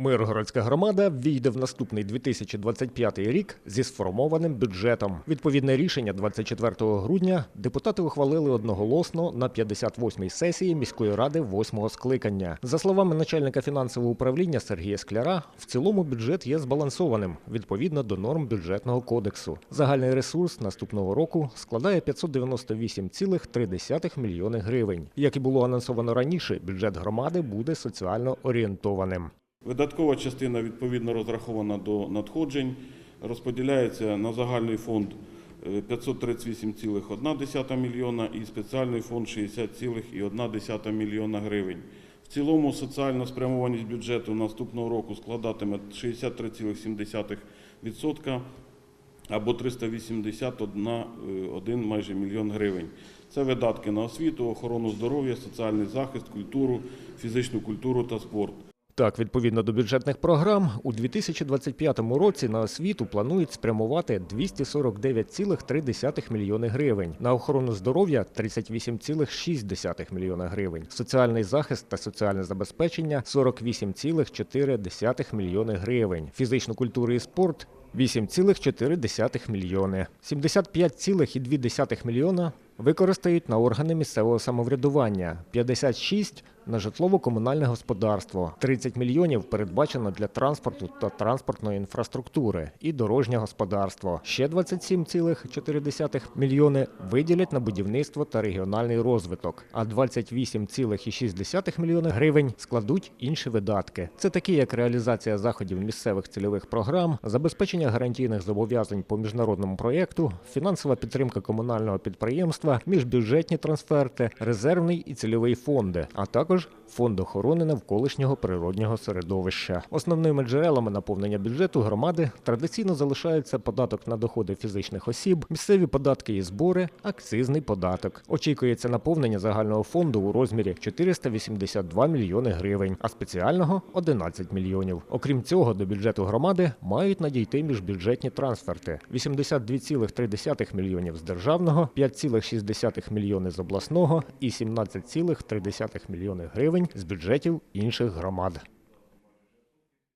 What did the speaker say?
Миргородська громада війде в наступний 2025 рік зі сформованим бюджетом. Відповідне рішення 24 грудня депутати ухвалили одноголосно на 58-й сесії міської ради 8-го скликання. За словами начальника фінансового управління Сергія Скляра, в цілому бюджет є збалансованим відповідно до норм бюджетного кодексу. Загальний ресурс наступного року складає 598,3 мільйони гривень. Як і було анонсовано раніше, бюджет громади буде соціально орієнтованим. Видаткова частина відповідно розрахована до надходжень, розподіляється на загальний фонд е, 538,1 мільйона і спеціальний фонд 60,1 мільйона гривень. В цілому соціальна спрямованість бюджету наступного року складатиме 63,7% або 381 майже мільйон гривень. Це видатки на освіту, охорону здоров'я, соціальний захист, культуру, фізичну культуру та спорт. Так, відповідно до бюджетних програм, у 2025 році на освіту планують спрямувати 249,3 мільйони гривень, на охорону здоров'я 38,6 мільйона гривень, соціальний захист та соціальне забезпечення 48,4 мільйони гривень, фізичну культуру і спорт 8,4 мільйони, 75,2 мільйона використають на органи місцевого самоврядування, 56 – на житлово-комунальне господарство, 30 мільйонів передбачено для транспорту та транспортної інфраструктури і дорожнє господарство. Ще 27,4 мільйони виділять на будівництво та регіональний розвиток, а 28,6 мільйони гривень складуть інші видатки. Це такі, як реалізація заходів місцевих цільових програм, забезпечення гарантійних зобов'язань по міжнародному проєкту, фінансова підтримка комунального підприємства, міжбюджетні трансферти, резервний і цільовий фонди, а також фонд охорони навколишнього природнього середовища. Основними джерелами наповнення бюджету громади традиційно залишаються податок на доходи фізичних осіб, місцеві податки і збори, акцизний податок. Очікується наповнення загального фонду у розмірі 482 мільйони гривень, а спеціального 11 мільйонів. Окрім цього, до бюджету громади мають надійти міжбюджетні трансферти: 82,3 мільйонів з державного, 5,6 мільйони з обласного і 17,3 мільйони гривень з бюджетів інших громад.